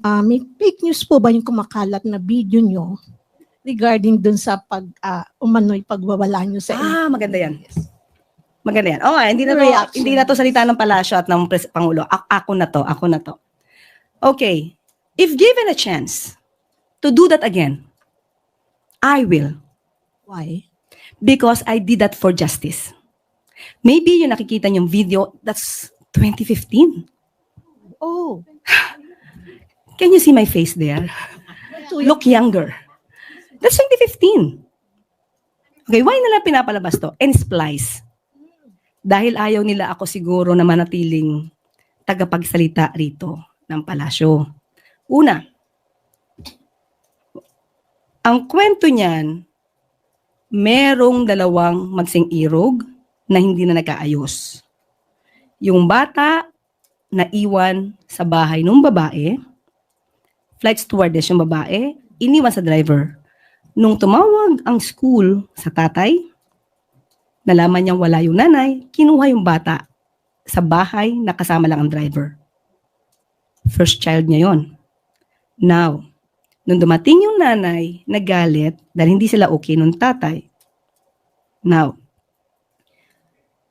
Ah, may fake news po ba yung kumakalat na video nyo regarding dun sa pag ah, umano'y pagwawala nyo sa Ah, maganda yan. Maganda yan. Oh, hindi na to, Reaction. hindi na to salita ng palasyo at ng pres- pangulo. A- ako na to, ako na to. Okay. If given a chance to do that again, I will Why? because I did that for justice. Maybe yung nakikita niyong video, that's 2015. Oh, Can you see my face there? Look younger. That's 2015. Okay, why nila pinapalabas to? And splice. Dahil ayaw nila ako siguro na manatiling tagapagsalita rito ng palasyo. Una, ang kwento niyan, merong dalawang magsing irog na hindi na nagkaayos. Yung bata na iwan sa bahay ng babae, flight stewardess yung babae, iniwan sa driver. Nung tumawag ang school sa tatay, nalaman niyang wala yung nanay, kinuha yung bata sa bahay na kasama lang ang driver. First child niya yon. Now, nung dumating yung nanay, nagalit dahil hindi sila okay nung tatay. Now,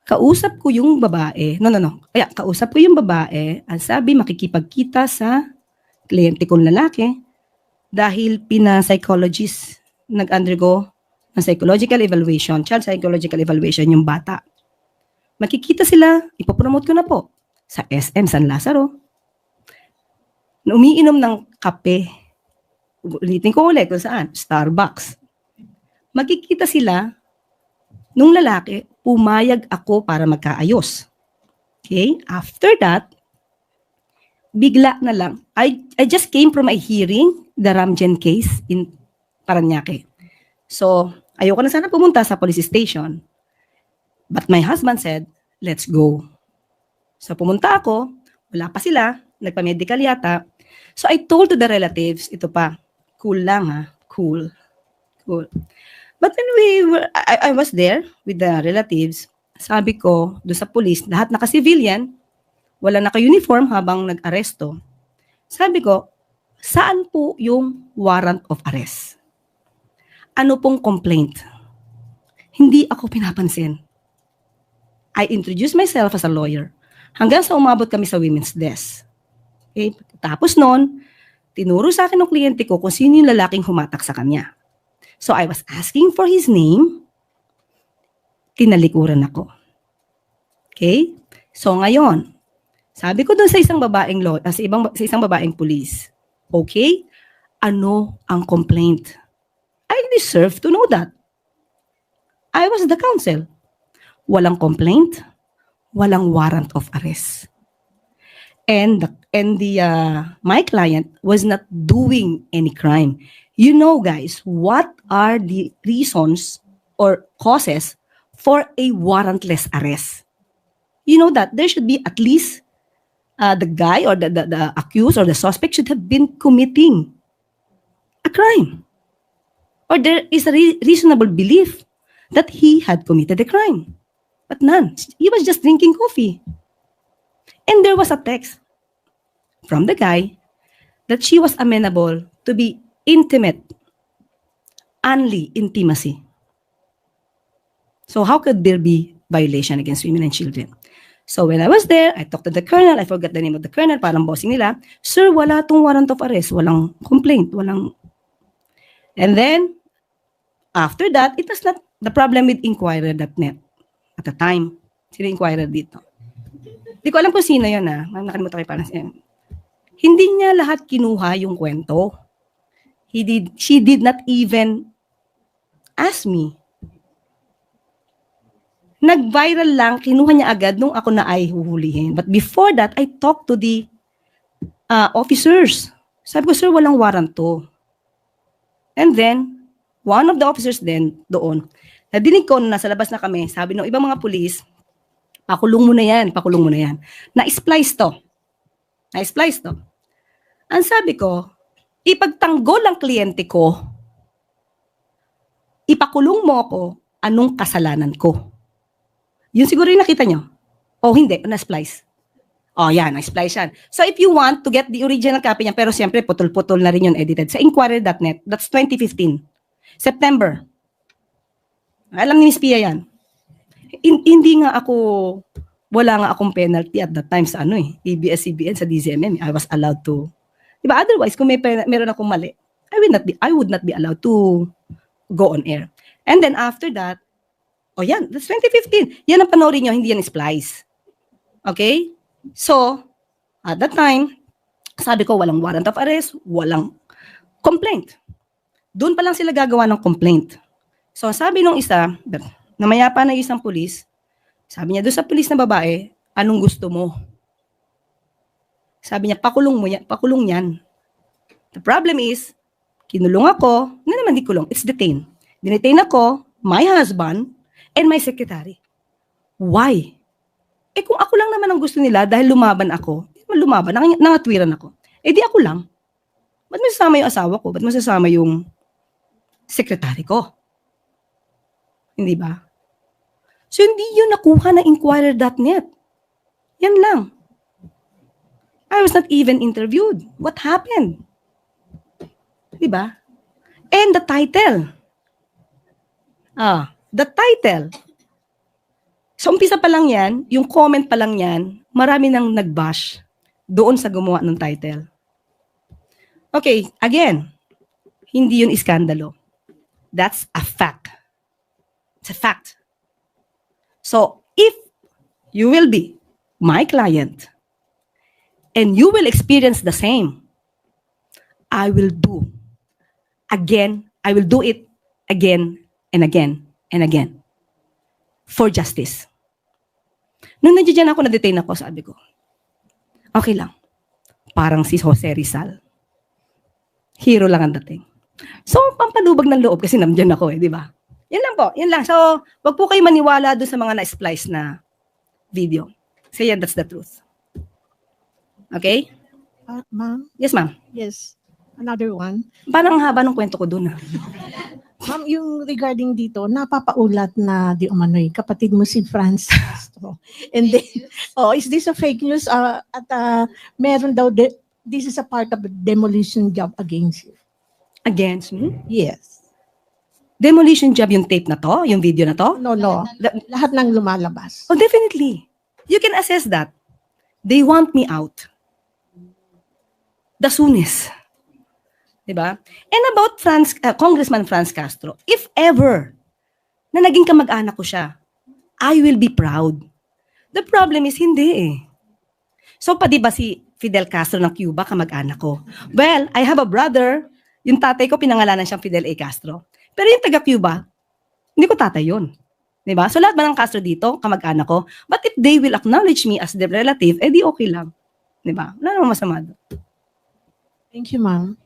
kausap ko yung babae, no, no, no, kaya kausap ko yung babae, ang sabi makikipagkita sa kliyente kong lalaki dahil pina-psychologist nag-undergo ng psychological evaluation, child psychological evaluation yung bata. Makikita sila, ipopromote ko na po sa SM San Lazaro. Umiinom ng kape. Ulitin ko ulit kung saan, Starbucks. Makikita sila nung lalaki, pumayag ako para magkaayos. Okay? After that, bigla na lang. I, I just came from a hearing, the Ramjen case in Paranaque. So, ayoko na sana pumunta sa police station. But my husband said, let's go. So, pumunta ako, wala pa sila, nagpa-medical yata. So, I told to the relatives, ito pa, cool lang ha, cool, cool. But when we were, I, I was there with the relatives, sabi ko, doon sa police, lahat naka-civilian, wala naka-uniform habang nag-aresto. Sabi ko, saan po yung warrant of arrest? Ano pong complaint? Hindi ako pinapansin. I introduced myself as a lawyer hanggang sa umabot kami sa women's desk. Okay? Tapos noon, tinuro sa akin ng kliyente ko kung sino yung lalaking humatak sa kanya. So I was asking for his name, tinalikuran ako. Okay? So ngayon, sabi ko doon sa isang babaeng law, ah, sa ibang sa isang babaeng police, okay? Ano ang complaint? I deserve to know that. I was the counsel. Walang complaint, walang warrant of arrest. And the, and the uh, my client was not doing any crime. You know guys, what are the reasons or causes for a warrantless arrest? You know that there should be at least uh, the guy or the, the, the accused or the suspect should have been committing a crime. Or there is a re- reasonable belief that he had committed a crime. But none. He was just drinking coffee. And there was a text from the guy that she was amenable to be intimate, only intimacy. So how could there be violation against women and children? So when I was there, I talked to the colonel. I forgot the name of the colonel, parang bossing nila. Sir, wala tong warrant of arrest. Walang complaint. Walang... And then, after that, it was not the problem with Inquirer.net at the time. Sino Inquirer dito? Hindi ko alam kung sino yun ah. Nakalimutan ko parang siya. Hindi niya lahat kinuha yung kwento. He did, she did not even ask me. Nag-viral lang, kinuha niya agad nung ako na ay huhulihin. But before that, I talked to the uh, officers. Sabi ko, sir, walang warrant to. And then, one of the officers then, doon, nadinig ko na nasa labas na kami, sabi ng ibang mga pulis, pakulong mo na yan, pakulong mo na yan. Na-splice to. Na-splice to. Ang sabi ko, ipagtanggol ang kliyente ko, ipakulong mo ako, anong kasalanan ko? Yun siguro yung nakita nyo. O hindi, na-splice. Oh, yan, na-splice yan. So if you want to get the original copy niya, pero siyempre putol-putol na rin yun edited, sa inquirer.net, that's 2015. September. Alam ni Miss Pia yan. hin- hindi nga ako, wala nga akong penalty at that time sa ano eh, ABS-CBN sa DZMM. I was allowed to, di? Otherwise, kung may pen- meron akong mali, I would not be, I would not be allowed to go on air. And then after that, oh yan, that's 2015. Yan ang panoorin nyo, hindi yan splice. Okay? So, at that time, sabi ko, walang warrant of arrest, walang complaint. Doon pa lang sila gagawa ng complaint. So, sabi nung isa, namaya pa na isang pulis, sabi niya doon sa pulis na babae, anong gusto mo? Sabi niya, pakulong mo yan, pakulong yan. The problem is, kinulong ako, na naman di kulong, it's detained. Dinetain ako, my husband, and my secretary. Why? Eh kung ako lang naman ang gusto nila dahil lumaban ako, lumaban, nang, nangatwiran ako. Eh di ako lang. Ba't masasama yung asawa ko? Ba't masasama yung sekretary ko? Hindi ba? So hindi yun nakuha ng inquirer.net. Yan lang. I was not even interviewed. What happened? Di ba? And the title. Ah, the title. So, umpisa pa lang yan, yung comment pa lang yan, marami nang nag-bash doon sa gumawa ng title. Okay, again, hindi yun iskandalo. That's a fact. It's a fact. So, if you will be my client and you will experience the same, I will do again, I will do it again and again and again for justice. Nung nandiyan ako, na-detain ako, sabi ko, okay lang. Parang si Jose Rizal. Hero lang ang dating. So, pampalubag ng loob kasi nandiyan ako eh, di ba? Yan lang po, yan lang. So, wag po kayo maniwala doon sa mga na-splice na video. Kasi yan, that's the truth. Okay? Ah, ma'am, Yes, ma'am. yes. Another one. Parang ang haba ng kwento ko doon. ah. Ma'am, yung regarding dito, napapaulat na di umano'y kapatid mo si Franz Castro. And then, oh, is this a fake news? Ah, at ah, meron daw, de- this is a part of a demolition job against you. Against me? Yes. Demolition job yung tape na to, yung video na to. No, no. Lahat ng lumalabas. Oh, definitely. You can assess that. They want me out. The soonest. Diba? And about Franz, uh, Congressman Franz Castro, if ever na naging kamag-anak ko siya, I will be proud. The problem is, hindi eh. So, pa di ba si Fidel Castro ng Cuba, kamag-anak ko? Well, I have a brother. Yung tatay ko, pinangalanan siyang Fidel A. Castro. Pero yung taga-Cuba, hindi ko tatay yun. Di ba? So lahat ba ng Castro dito, kamag-anak ko? But if they will acknowledge me as their relative, eh di okay lang. Di ba? Wala namang masama doon. Thank you, ma'am.